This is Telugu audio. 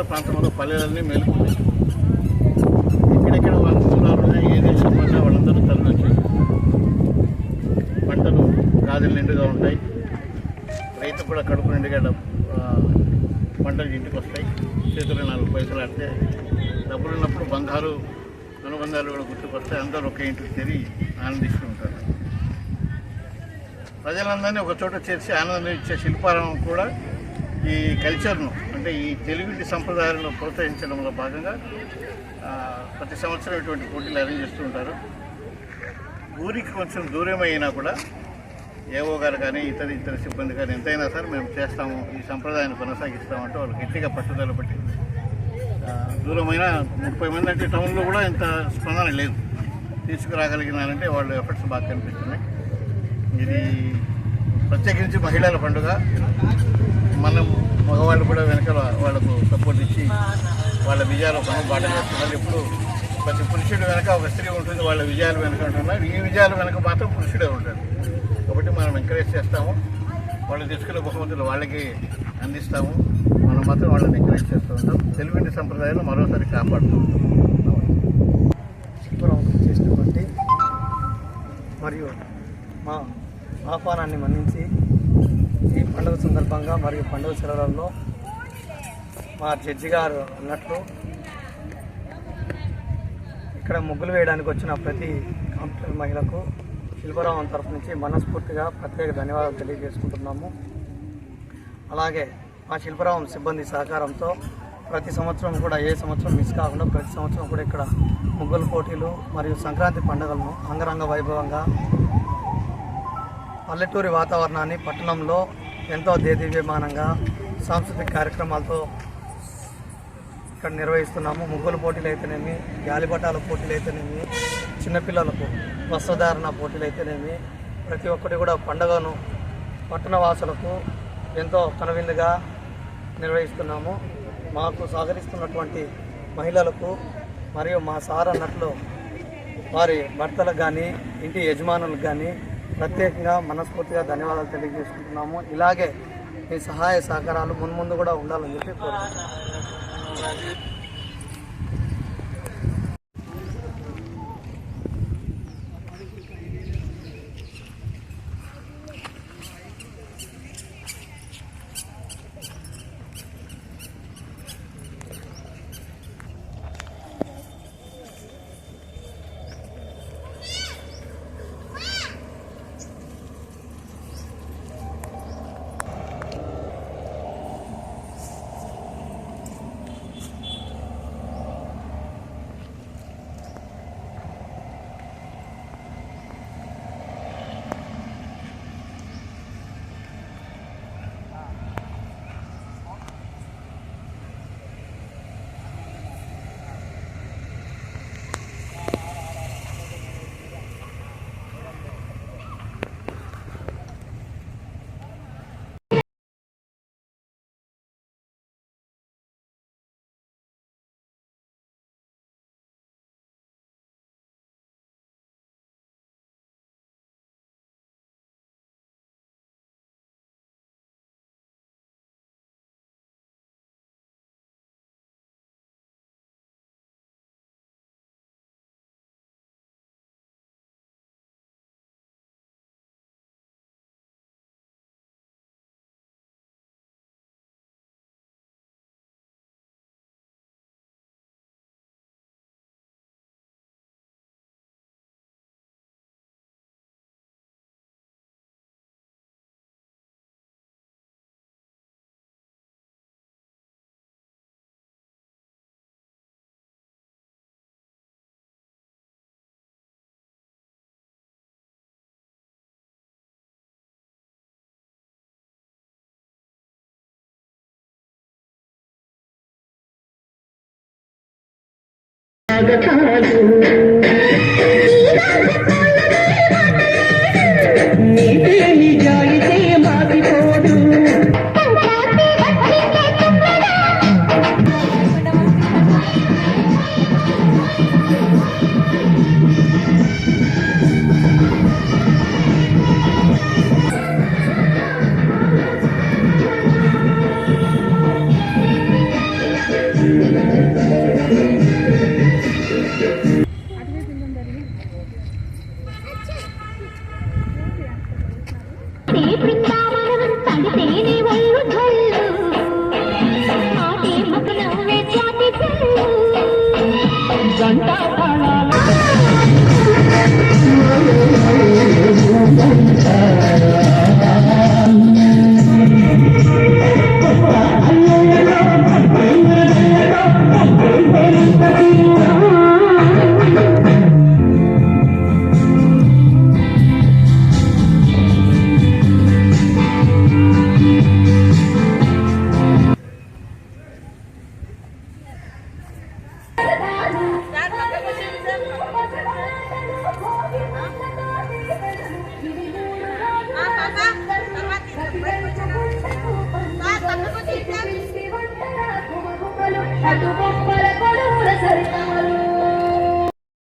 ఆంధ్ర ప్రాంతంలో పల్లెలన్నీ మేలుకుంది ఎక్కడెక్కడ వాళ్ళు కులాలు ఏ దేశం పడినా వాళ్ళందరూ తరలించి పంటలు గాజులు నిండుగా ఉంటాయి. రైతు కూడా కడుపు నిండుగా పంటలు ఇంటికి వస్తాయి. చేతులు నాలుగు పైసలు ఆడితే డబ్బులు ఉన్నప్పుడు బంధాలు అనుబంధాలు కూడా గుర్తుకొస్తాయి. అందరూ ఒకే ఇంటికి చేరి ఆనందిస్తూ ఉంటారు. ప్రజలందరినీ ఒక చోట చేర్చి ఆనందం ఇచ్చే శిల్పాలను కూడా ఈ కల్చర్ను అంటే ఈ తెలుగు సంప్రదాయాలను ప్రోత్సహించడంలో భాగంగా ప్రతి సంవత్సరం ఇటువంటి పోటీలు అరేంజ్ చేస్తూ ఉంటారు. ఊరికి కొంచెం దూరం అయినా కూడా ఏవో గారు కానీ ఇతర ఇతర సిబ్బంది కానీ ఎంతైనా సరే మేము చేస్తాము ఈ సంప్రదాయాన్ని కొనసాగిస్తామంటే వాళ్ళు గట్టిగా పట్టుదల పట్టి దూరమైన ముప్పై మంది అంటే టౌన్లో కూడా ఇంత స్పందన లేదు. తీసుకురాగలిగినారంటే వాళ్ళ ఎఫర్ట్స్ బాగా కనిపిస్తున్నాయి. ఇది ప్రత్యేకించి మహిళల పండుగ. మనం మగవాళ్ళు కూడా వెనకాల వాళ్ళకు సపోర్ట్ ఇచ్చి వాళ్ళ విజయాలు బాట చేస్తున్నారు. ఇప్పుడు ప్రతి పురుషుడు వెనక ఒక స్త్రీ ఉంటుంది వాళ్ళ విజయాలు వెనక ఉంటున్నారు ఈ విజయాలు వెనక మాత్రం పురుషుడే ఉంటాడు. కాబట్టి మనం ఎంకరేజ్ చేస్తాము. వాళ్ళు తీసుకునే బహుమతులు వాళ్ళకి అందిస్తాము. మనం మాత్రం వాళ్ళని ఎంకరేజ్ చేస్తూ ఉంటాం. తెలుగు సంప్రదాయాలు మరోసారి కాపాడుతాం చేసినటువంటి మరియు మా ఆహ్వానాన్ని మన్నించి ఈ పండుగ సందర్భంగా మరియు పండుగ సెలవులలో మా జడ్జి గారు అన్నట్లు ఇక్కడ ముగ్గులు వేయడానికి వచ్చిన ప్రతి కాంపిటర్ మహిళకు శిల్పరావం తరఫు నుంచి మనస్ఫూర్తిగా ప్రత్యేక ధన్యవాదాలు తెలియజేసుకుంటున్నాము. అలాగే మా శిల్పరావం సిబ్బంది సహకారంతో ప్రతి సంవత్సరం కూడా ఏ సంవత్సరం మిస్ కాకుండా ప్రతి సంవత్సరం కూడా ఇక్కడ ముగ్గుల పోటీలు మరియు సంక్రాంతి పండుగలను అంగరంగ వైభవంగా పల్లెటూరి వాతావరణాన్ని పట్టణంలో ఎంతో దేదీవ్యమానంగా సాంస్కృతిక కార్యక్రమాలతో ఇక్కడ నిర్వహిస్తున్నాము. ముగ్గుల పోటీలు అయితేనేమి గాలిపటాల పోటీలు అయితేనేమి చిన్నపిల్లలకు వస్త్రధారణ పోటీలు అయితేనేమి ప్రతి ఒక్కటి కూడా పండుగను పట్టణవాసులకు ఎంతో కనువిందుగా నిర్వహిస్తున్నాము. మాకు సహకరిస్తున్నటువంటి మహిళలకు మరియు మా సార్ అన్నట్లు వారి భర్తలకు కానీ ఇంటి యజమానులకు కానీ ప్రత్యేకంగా మనస్ఫూర్తిగా ధన్యవాదాలు తెలియజేసుకుంటున్నాము. ఇలాగే మీ సహాయ సహకారాలు మున్ముందు కూడా ఉండాలని చెప్పి కోరుకుంటున్నాము ఆ Downtown. అటు బొమ్మల కొడుకుల సరిగా